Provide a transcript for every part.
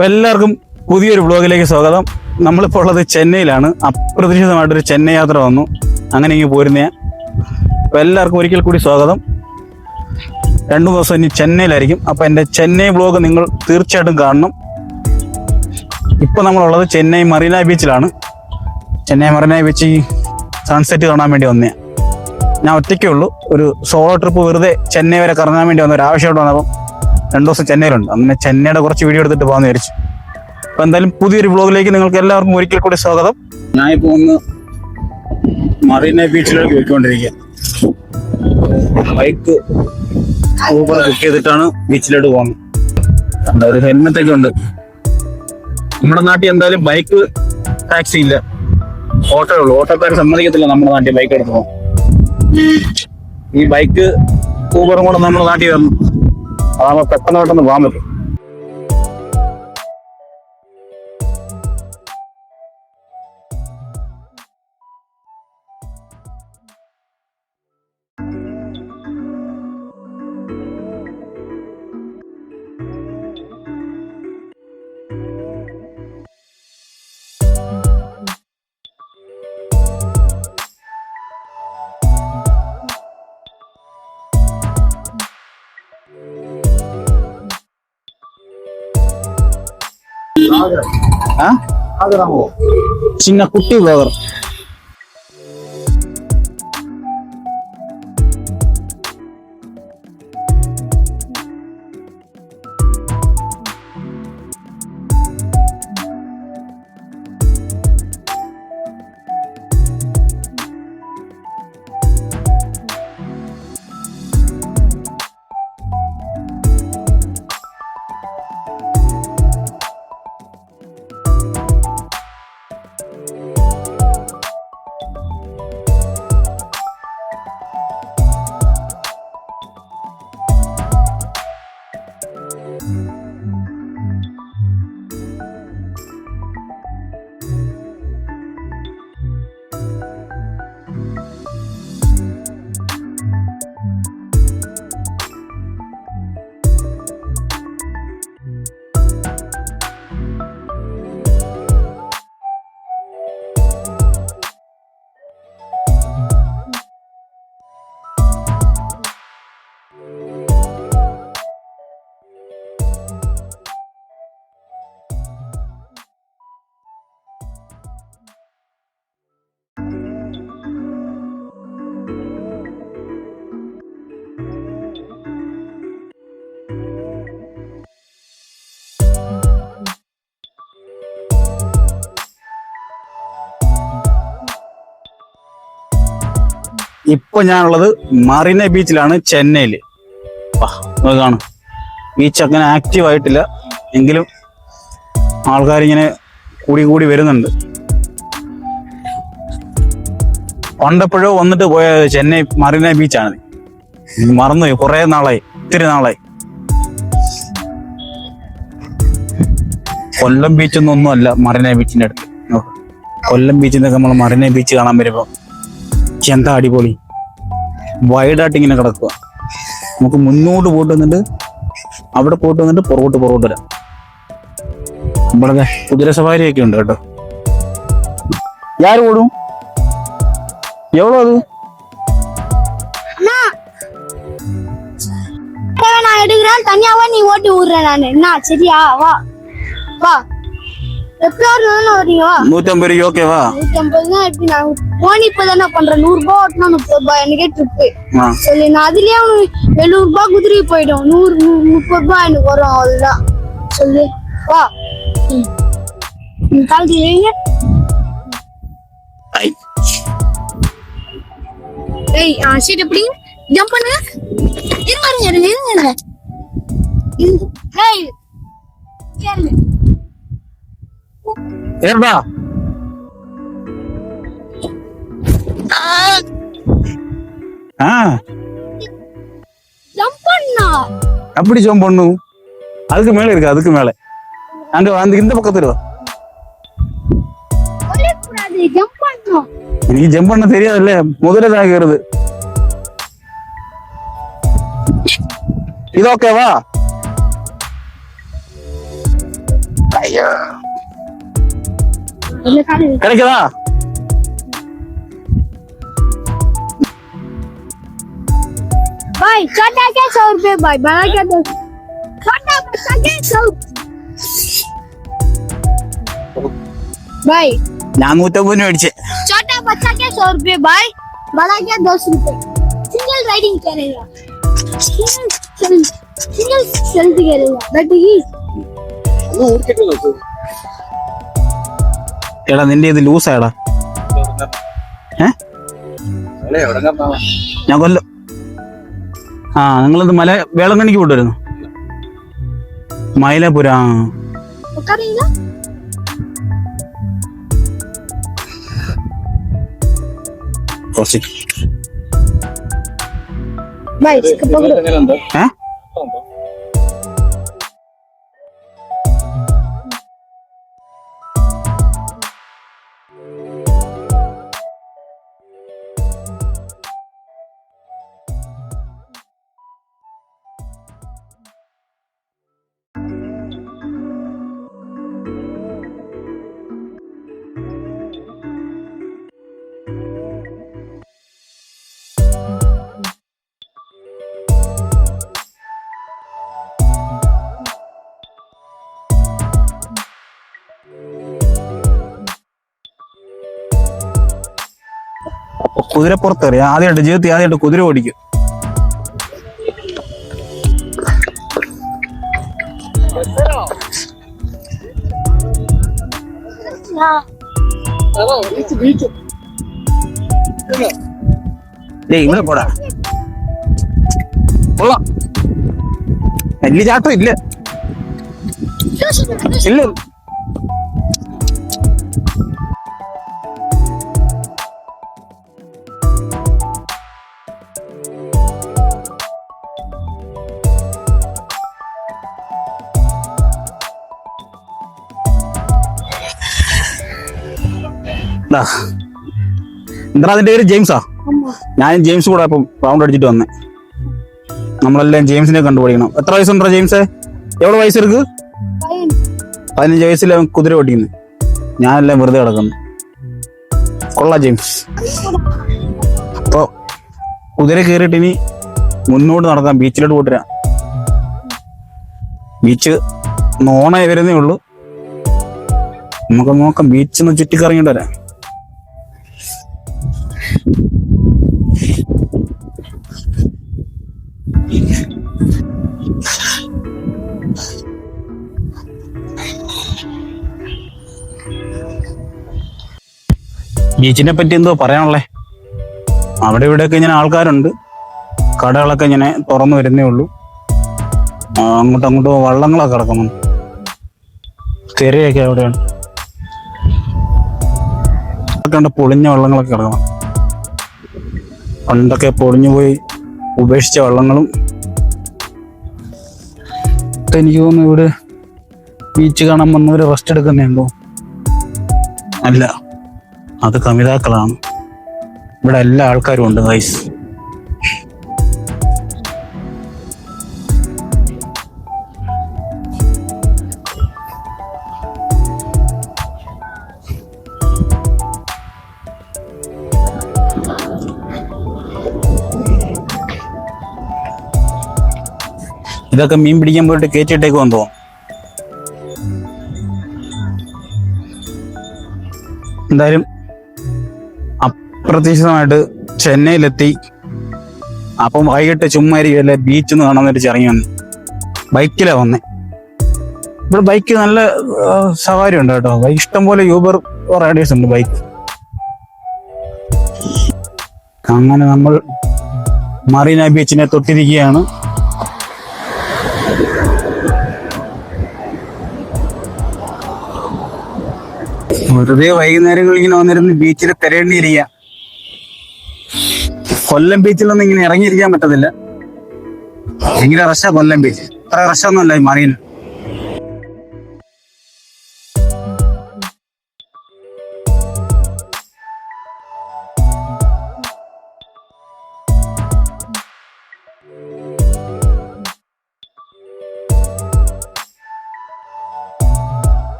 അപ്പൊ എല്ലാവർക്കും പുതിയൊരു വ്ളോഗിലേക്ക് സ്വാഗതം. നമ്മളിപ്പോൾ ഉള്ളത് ചെന്നൈയിലാണ്. അപ്രതീക്ഷിതമായിട്ടൊരു ചെന്നൈ യാത്ര വന്നു. അങ്ങനെ ഇങ്ങനെ പോരുന്ന. അപ്പൊ എല്ലാവർക്കും ഒരിക്കൽ കൂടി സ്വാഗതം. രണ്ടു ദിവസം ഇനി ചെന്നൈയിലായിരിക്കും. അപ്പൊ എന്റെ ചെന്നൈ ബ്ലോഗ് നിങ്ങൾ തീർച്ചയായിട്ടും കാണണം. ഇപ്പൊ നമ്മളുള്ളത് ചെന്നൈ മറീന ബീച്ചിലാണ്. ചെന്നൈ മറീന ബീച്ച് സൺസെറ്റ് കാണാൻ വേണ്ടി വന്നേ. ഞാൻ ഒറ്റയ്ക്കേ ഉള്ളൂ. ഒരു സോളോ ട്രിപ്പ് വെറുതെ ചെന്നൈ വരെ കറങ്ങാൻ വേണ്ടി വന്ന ഒരു ആവശ്യമായിട്ട് വന്നപ്പം രണ്ടു ദിവസം ചെന്നൈയിലുണ്ട്. അങ്ങനെ ചെന്നൈയുടെ കുറച്ച് വീഡിയോ എടുത്തിട്ട് പോകാന്ന് വിചാരിച്ചു. അപ്പൊ എന്തായാലും പുതിയൊരു വ്ളോഗിലേക്ക് നിങ്ങൾക്ക് എല്ലാവർക്കും ഒരിക്കൽ കൂടി സ്വാഗതം. ഞാനിപ്പോ ഒന്ന് മറീന ബീച്ചിലേക്ക് പോയിക്കൊണ്ടിരിക്കുക ബൈക്ക് ഊബർ ബുക്ക് ചെയ്തിട്ടാണ് ബീച്ചിലോട്ട് പോകുന്നത്. ഒരു ഹെൽമെറ്റ് ഒക്കെ ഉണ്ട്. നമ്മുടെ നാട്ടിൽ എന്തായാലും ബൈക്ക് ടാക്സി ഇല്ല. ഓട്ടോ ഉള്ളൂ. ഓട്ടോക്കാർ സമ്മതിക്കത്തില്ല നമ്മുടെ നാട്ടിൽ ബൈക്ക് എടുത്ത് പോകാം ഈ ബൈക്ക് ഊബറും കൂടെ നമ്മുടെ നാട്ടിൽ വരണം അതാകുമ്പോ പെട്ടെന്ന് പെട്ടെന്ന് പോകാൻ പറ്റും ആ ചിന്ന കുട്ടി ഇപ്പൊ ഞാനുള്ളത് മറീന ബീച്ചിലാണ് ചെന്നൈയിൽ കാണും. ബീച്ച് അങ്ങനെ ആക്റ്റീവ് ആയിട്ടില്ല. എങ്കിലും ആൾക്കാരിങ്ങനെ കൂടി കൂടി വരുന്നുണ്ട്. പണ്ടപ്പോഴോ വന്നിട്ട് പോയ ചെന്നൈ മറീന ബീച്ചാണ്. മറന്നുപോയി. കുറെ നാളായി. ഒത്തിരി നാളായി. കൊല്ലം ബീച്ചൊന്നും ഒന്നുമല്ല മറീന ബീച്ചിന്റെ അടുത്ത്. കൊല്ലം ബീച്ചിൽ നിന്നൊക്കെ നമ്മൾ മറീന ബീച്ച് കാണാൻ വരുമ്പോ ഛെ, എന്താ അടിപൊളി വൈഡായിട്ട് ഇങ്ങനെ കിടക്കുക നമുക്ക് മുന്നോട്ട് പോയിട്ട് വന്നിട്ട് അവിടെ പോയിട്ട് വന്നിട്ട് പുറകോട്ട് പുറകോട്ട് വരാം ഇവിടെ കുതിര സവാരി ഒക്കെ ഉണ്ട് കേട്ടോ யார் ஓடும் எவ்வளோ அது தேவை நான் எடுக்கிறேன் தனியாவா நீ ஓட்டி விடுறேன் நான் என்ன சரியா வா வா நூற்றம்பது ரூபாய் ஓகேவா நூத்தி ஐம்பது தான் எப்படி? நான் போன் இப்பதானே பண்றேன். நூறு ரூபாய் ஓட்டினா முப்பது ரூபாய் எனக்கே ட்ரிப்பு நான் அதுலயே எழுநூறு ரூபாய் குதிரை போயிடும். நூறு முப்பது ரூபாய் எனக்கு வரும். அவ்வளவுதான். சொல்லு. வா. காலத்துல ஏய் சீட் எப்படி? ஜம்ப் பண்ணுங்க இருங்க இருங்க இருங்க. ஏய். ஏன்பா? அப்படி ஜம்ப் பண்ணும் அதுக்கு மேல இருக்கு அதுக்கு மேல. அங்க அந்த இந்த பக்கத்துல நீ ஜம்ப் பண்ண தெரியாது இல்ல முதல்ல தாங்கிறது இது ஓகேவா ஐயா. கிடைக்குதா? भाई छोटा क्या सौ रुपये भाई बड़ा क्या दो छोटा बच्चा क्या सौ भाई नाम तो बन बैठे छोटा बच्चा क्या सौ रुपये भाई बड़ा क्या दस रुपये सिंगल राइडिंग करेगा सिंगल सिंगल सेल्फी करेगा बैठेगी और कितने लोग എടാ നിന്റെ ഇത് ലൂസായടാ. ഞാൻ കൊല്ലം ആ നിങ്ങളത് മല വേളങ്ങണിക്ക് കൊണ്ടുവരുന്നു? മൈലാപുര ഏ? കുതിരപ്പുറത്ത് കയറി ആദ്യമായിട്ട് ജീവിതത്തിൽ ആദ്യമായിട്ട് കുതിര ഓടിക്കും. ഇവിടെ പോടാ. ഇല്ല. ഇല്ല. എന്താ അതിന്റെ പേര്? ജെയിംസാ? ഞാൻ ജെയിംസ് കൂടെ ഇപ്പം റൗണ്ട് അടിച്ചിട്ട് വന്നേ. നമ്മളെല്ലാം ജെയിംസിനെ കണ്ടുപിടിക്കണം. എത്ര വയസ്സുണ്ടോ ജെയിംസ്? എവിടെ വയസ്സ് എടുക്ക്? പതിനഞ്ച്. വയസ്സിലെ കുതിര ഓടിക്കുന്നു. ഞാനെല്ലാം വെറുതെ കിടക്കുന്നു. കൊള്ള ജെയിംസ്. അപ്പോൾ കുതിര കയറിയിട്ട് ഇനി മുന്നോട്ട് നടക്കാം. ബീച്ചിലോട്ട് പോയിട്ട് ബീച്ച് നോണായി വരുന്നേ ഉള്ളൂ. നമുക്ക് നോക്കാം. ബീച്ചിന്ന് ചുറ്റിക്കറങ്ങിട്ട് വരാം. ബീച്ചിനെ പറ്റി എന്തോ പറയാനുള്ളേ? അവിടെ ഇവിടെയൊക്കെ ഇങ്ങനെ ആൾക്കാരുണ്ട്. കടകളൊക്കെ ഇങ്ങനെ തുറന്നു വരുന്നേ ഉള്ളൂ. അങ്ങോട്ടും അങ്ങോട്ടും വള്ളങ്ങളൊക്കെ കിടക്കുന്നു തിരയൊക്കെ അവിടെയാണ് പൊളിഞ്ഞ വള്ളങ്ങളൊക്കെ കിടക്കണം. പണ്ടൊക്കെ പൊളിഞ്ഞു പോയി ഉപേക്ഷിച്ച വള്ളങ്ങളും. എനിക്ക് തോന്നുന്നു ഇവിടെ ബീച്ച് കാണാൻ വന്നവർ റെസ്റ്റ് എടുക്കുന്നുണ്ടോ അല്ല അത് കമിതാക്കളാണ്. ഇവിടെ എല്ലാ ആൾക്കാരും ഉണ്ട് ഗൈസ് ഇതൊക്കെ മീൻ പിടിക്കാൻ പോയിട്ട് കയറ്റിയിട്ടേക്ക് വന്നോ? എന്തായാലും അപ്രതീക്ഷിതമായിട്ട് ചെന്നൈയിലെത്തി. അപ്പം വൈകിട്ട് ചുമ്മാരി അല്ലെ? ബീച്ച് എന്ന് കാണാൻ വേണ്ടി ഇറങ്ങി വന്നു. ബൈക്കിലാ വന്നേ. ഇവിടെ ബൈക്ക് നല്ല സവാരി ഉണ്ട് കേട്ടോ. ബൈക്ക് ഇഷ്ടം പോലെ യൂബർ റൈഡേഴ്സ് ഉണ്ട് ബൈക്ക് അങ്ങനെ നമ്മൾ മറീന ബീച്ചിനെ തൊട്ടിരിക്കുകയാണ്. വെറുതെ വൈകുന്നേരങ്ങളിൽ ഇങ്ങനെ വന്നിരുന്ന് ബീച്ചിൽ തിരയേണ്ടിയിരിക്കുക കൊല്ലം ബീച്ചിലൊന്നും ഇങ്ങനെ ഇറങ്ങിയിരിക്കാൻ പറ്റത്തില്ല. ഭയങ്കര റഷാ കൊല്ലം ബീച്ച്. അത്ര റഷൊന്നുമല്ല ഈ മറീന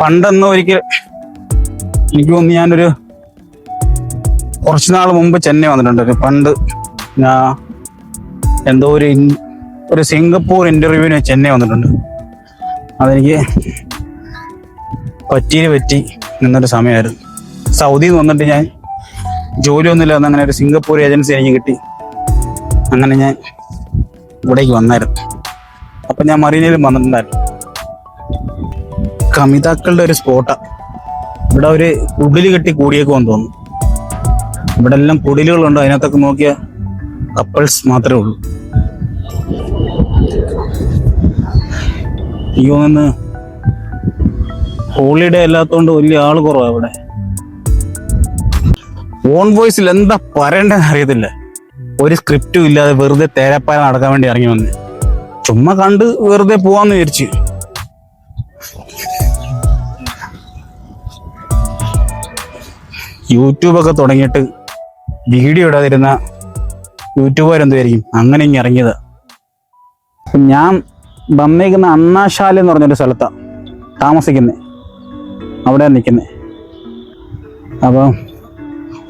പണ്ടെന്ന് ഒരിക്കൽ എനിക്ക് തോന്നുന്നു ഞാനൊരു കുറച്ച് നാൾ മുമ്പ് ചെന്നൈ വന്നിട്ടുണ്ട്. പണ്ട് ഞാൻ എന്തോ ഒരു ഒരു സിംഗപ്പൂർ ഇന്റർവ്യൂവിന് ചെന്നൈ വന്നിട്ടുണ്ട്. അതെനിക്ക് പറ്റിയിൽ പറ്റി നിന്നൊരു സമയമായിരുന്നു. സൗദിയിൽ നിന്ന് വന്നിട്ട് ഞാൻ ജോലിയൊന്നുമില്ല എന്ന് അങ്ങനെ ഒരു സിംഗപ്പൂർ ഏജൻസി എനിക്ക് കിട്ടി. അങ്ങനെ ഞാൻ ഇവിടേക്ക് വന്നായിരുന്നു. അപ്പം ഞാൻ മറീനയിലും വന്നിട്ടുണ്ടായിരുന്നു. കമിതാക്കളുടെ ഒരു സ്പോട്ടാ. ഇവിടെ ഒരു കുടിൽ കെട്ടി കൂടിയേക്കുമെന്ന് തോന്നുന്നു. ഇവിടെ എല്ലാം കുടിലുകളുണ്ട്. അതിനകത്തൊക്കെ നോക്കിയ കപ്പിൾസ് മാത്രമേ ഉള്ളൂ. തോന്നുന്നു ഹോളിഡേ അല്ലാത്തതുകൊണ്ട് വലിയ ആൾ കുറവാ ഇവിടെ. ഓൺ വോയിസിൽ എന്താ പറയണ്ടെന്ന് അറിയത്തില്ല. ഒരു സ്ക്രിപ്റ്റും ഇല്ലാതെ വെറുതെ തേരപ്പായ നടക്കാൻ വേണ്ടി ഇറങ്ങി വന്ന്. ചുമ്മാ കണ്ട് വെറുതെ പോവാന്ന് വിചാരിച്ചു. യൂട്യൂബൊക്കെ തുടങ്ങിയിട്ട് വീഡിയോ ഇടാതിരുന്ന യൂട്യൂബർ എന്തുമായിരിക്കും അങ്ങനെ ഇങ്ങനെ ഇറങ്ങിയത്. ഞാൻ വന്നേക്കുന്ന അണ്ണാശാല എന്ന് പറഞ്ഞൊരു സ്ഥലത്താണ് താമസിക്കുന്നത് അവിടെയാണ് നിൽക്കുന്നത് അപ്പം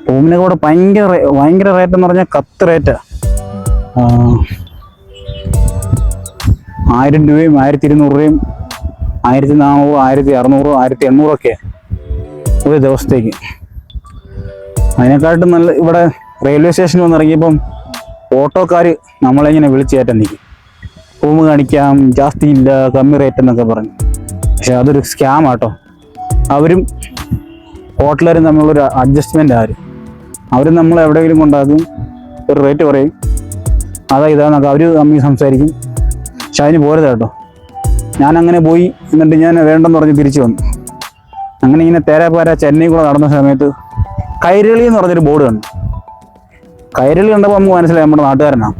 റൂമിനൊക്കെ കൂടെ ഭയങ്കര ഭയങ്കര റേറ്റ് എന്ന് പറഞ്ഞാൽ കത്ത് റേറ്റാണ് ആയിരം രൂപയും ആയിരത്തി ഇരുന്നൂറ് രൂപയും ആയിരത്തി നാനൂറ് ആയിരത്തി അറുന്നൂറ് ആയിരത്തി എണ്ണൂറൊക്കെ ഒരു ദിവസത്തേക്ക്. അതിനെക്കാട്ടും നല്ല ഇവിടെ റെയിൽവേ സ്റ്റേഷനിൽ വന്ന് ഇറങ്ങിയപ്പം ഓട്ടോക്കാർ നമ്മളെ ഇങ്ങനെ വിളിച്ച് കയറ്റാൻ നിൽക്കും റൂം കാണിക്കാം ജാസ്തി ഇല്ല കമ്മി റേറ്റ് എന്നൊക്കെ പറഞ്ഞു. പക്ഷെ അതൊരു സ്കാം ആട്ടോ. അവരും ഹോട്ടലുകാരും തമ്മിലുള്ളൊരു അഡ്ജസ്റ്റ്മെന്റ് ആരും അവരും നമ്മൾ എവിടെയെങ്കിലും കൊണ്ടാക്കും ഒരു റേറ്റ് പറയും. അതാ ഇതാന്നൊക്കെ അവർ തമ്മിൽ സംസാരിക്കും. പക്ഷെ അതിന് പോരുത് കേട്ടോ ഞാൻ അങ്ങനെ പോയി എന്നിട്ട് ഞാൻ വേണ്ടെന്ന് പറഞ്ഞ് തിരിച്ചു വന്നു. അങ്ങനെ ഇങ്ങനെ തേരാപ്പാര ചെന്നൈ കൂടെ നടന്ന സമയത്ത് കൈരളി എന്ന് പറഞ്ഞൊരു ബോർഡ് കണ്ടു. കൈരളി കണ്ടപ്പോൾ നമുക്ക് മനസ്സിലായി നമ്മുടെ നാട്ടുകാരനാണ്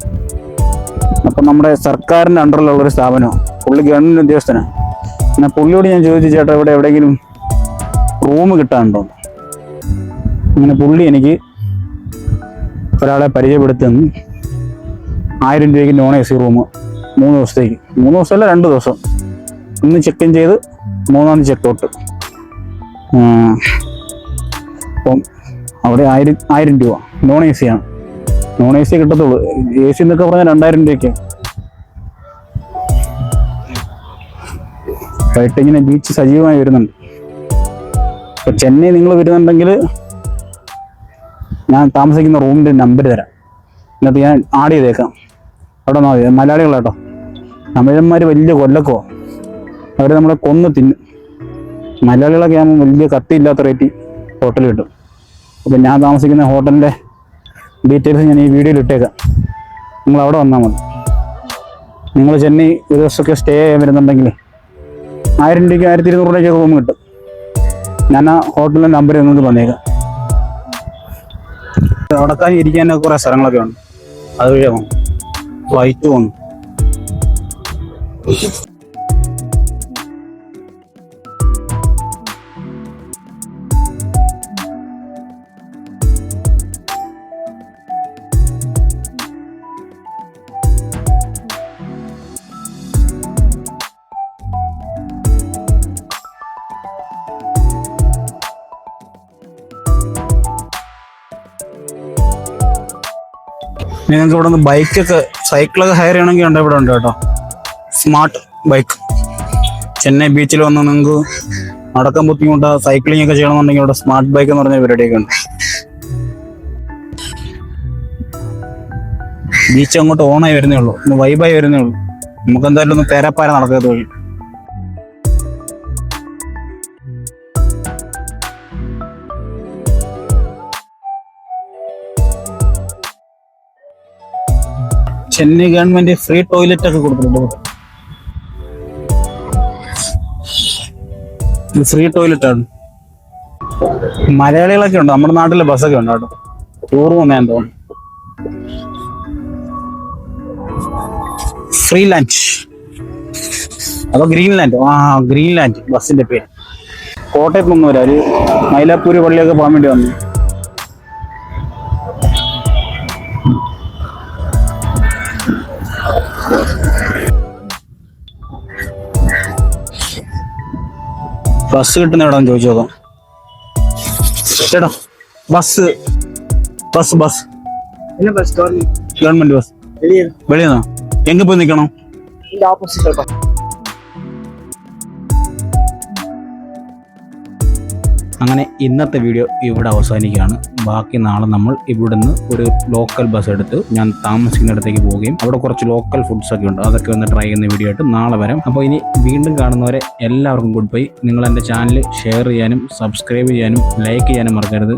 അപ്പം നമ്മുടെ സർക്കാരിന്റെ അണ്ടറിലുള്ള ഒരു സ്ഥാപനമാണ് പുള്ളി ഗവൺമെന്റ് ഉദ്യോഗസ്ഥനാണ് എന്നാൽ പുള്ളിയോട് ഞാൻ ചോദിച്ചു ചേട്ടാ ഇവിടെ എവിടെയെങ്കിലും റൂം കിട്ടാനുണ്ടോ? അങ്ങനെ പുള്ളി എനിക്ക് ഒരാളെ പരിചയപ്പെടുത്തുന്നു. ആയിരം രൂപയ്ക്ക് നോൺ എ സി റൂം മൂന്ന് ദിവസത്തേക്ക്. മൂന്ന് ദിവസമല്ല രണ്ട് ദിവസം. ഇന്ന് ചെക്ക് ഇൻ ചെയ്ത് മൂന്നാം ചെക്ക് ഔട്ട് അപ്പം അവിടെ ആയിരം ആയിരം രൂപ. നോൺ എ സി ആണ്. നോൺ എ സി കിട്ടത്തുള്ളൂ. എ സി എന്നൊക്കെ പറഞ്ഞാൽ രണ്ടായിരം രൂപയ്ക്ക്. വൈകിട്ട് ഇങ്ങനെ ബീച്ച് സജീവമായി വരുന്നുണ്ട്. ഇപ്പൊ ചെന്നൈ നിങ്ങൾ വരുന്നുണ്ടെങ്കിൽ ഞാൻ താമസിക്കുന്ന റൂമിന്റെ നമ്പർ തരാം. എന്നിട്ട് ഞാൻ ആഡ് ചെയ്തേക്കാം. അവിടെ മതി. മലയാളികളാട്ടോ തമിഴന്മാർ വലിയ കൊല്ലക്കോ. അവർ നമ്മളെ കൊന്ന് തിന്നും. മലയാളികളൊക്കെ ആകുമ്പോൾ വലിയ കത്തിയില്ലാത്ത റേറ്റ് ഹോട്ടൽ കിട്ടും. അപ്പം ഞാൻ താമസിക്കുന്ന ഹോട്ടലിന്റെ ഡീറ്റെയിൽസ് ഞാൻ ഈ വീഡിയോയിൽ ഇട്ടേക്കാം. നിങ്ങൾ അവിടെ വന്നാൽ മതി. നിങ്ങൾ ചെന്നൈ ഒരു ദിവസമൊക്കെ സ്റ്റേ ചെയ്യാൻ വരുന്നുണ്ടെങ്കിൽ ആയിരം രൂപയ്ക്ക് ആയിരത്തി ഇരുന്നൂറ് രൂപയ്ക്ക് റൂം കിട്ടും. ഞാൻ ആ ഹോട്ടലിന്റെ നമ്പർ നിങ്ങൾക്ക് തന്നേക്കാം. നടക്കാൻ ഇരിക്കാനൊക്കെ കുറേ സ്ഥലങ്ങളൊക്കെ ഉണ്ട്. അതുവഴി വന്നു ഫ്ലൈറ്റ് പോകുന്നു നിങ്ങൾക്ക് ഇവിടെ നിന്ന് ബൈക്കൊക്കെ സൈക്കിളൊക്കെ ഹയർ ചെയ്യണമെങ്കിൽ ഉണ്ട് ഇവിടെ ഉണ്ട് കേട്ടോ. സ്മാർട്ട് ബൈക്ക് ചെന്നൈ ബീച്ചിൽ വന്ന് നിങ്ങൾക്ക് നടക്കാൻ ബുദ്ധിമുട്ടാ സൈക്ലിംഗ് ഒക്കെ ചെയ്യണമെന്നുണ്ടെങ്കിൽ ഇവിടെ സ്മാർട്ട് ബൈക്ക് എന്ന് പറഞ്ഞ പരിപാടിയൊക്കെ ഉണ്ട്. ബീച്ച് അങ്ങോട്ട് ഓണായി വരുന്നേ ഉള്ളൂ. ഒന്ന് വൈബായി വരുന്നേ ഉള്ളൂ. നമുക്ക് എന്തായാലും ഒന്ന് തേരാപ്പാര നടക്കാത്ത വഴി. ചെന്നൈ ഗവൺമെന്റ് ഫ്രീ ടോയ്ലറ്റ് ഒക്കെ കൊടുത്തിട്ടുണ്ട് ഫ്രീ ടോയ്ലറ്റ് ആണ്. മലയാളികളൊക്കെ ഉണ്ട്. നമ്മുടെ നാട്ടിലെ ബസ്സൊക്കെ ഉണ്ട് കേട്ടോ. ടൂർ പോകുന്നതാൻ തോന്നുന്നു. ഫ്രീ ലാൻഡ് അതോ ഗ്രീൻലാൻഡ് ആ ഗ്രീൻലാൻഡ് ബസ്സിന്റെ പേര്. കോട്ടയത്ത് നിന്ന് വരാം. ഒരു മൈലാപ്പൂര് പള്ളിയൊക്കെ പോകാൻ വേണ്ടി വന്നു. ബസ് കിട്ടുന്ന എവിടെന്ന് ചോദിച്ചു നോക്കാം ചേട്ടാ bus bus bus. Government. Bus. വെളിയാണോ എങ്ക പോയി നിക്കണം ഓപ്പോസിറ്റ് അങ്ങനെ ഇന്നത്തെ വീഡിയോ ഇവിടെ അവസാനിക്കുകയാണ്. ബാക്കി നാളെ നമ്മൾ ഇവിടുന്ന് ഒരു ലോക്കൽ ബസ് എടുത്ത് ഞാൻ താമസിക്കുന്നിടത്തേക്ക് പോവുകയും അവിടെ കുറച്ച് ലോക്കൽ ഫുഡ്സ് ഒക്കെ ഉണ്ട്. അതൊക്കെ ഒന്ന് ട്രൈ ചെയ്യുന്ന വീഡിയോ ആയിട്ട് നാളെ വരാം. അപ്പോൾ ഇനി വീണ്ടും കാണുന്നവരെ എല്ലാവർക്കും ഗുഡ് ബൈ നിങ്ങൾ എന്റെ ചാനൽ ഷെയർ ചെയ്യാനും സബ്സ്ക്രൈബ് ചെയ്യാനും ലൈക്ക് ചെയ്യാനും മറക്കരുത്.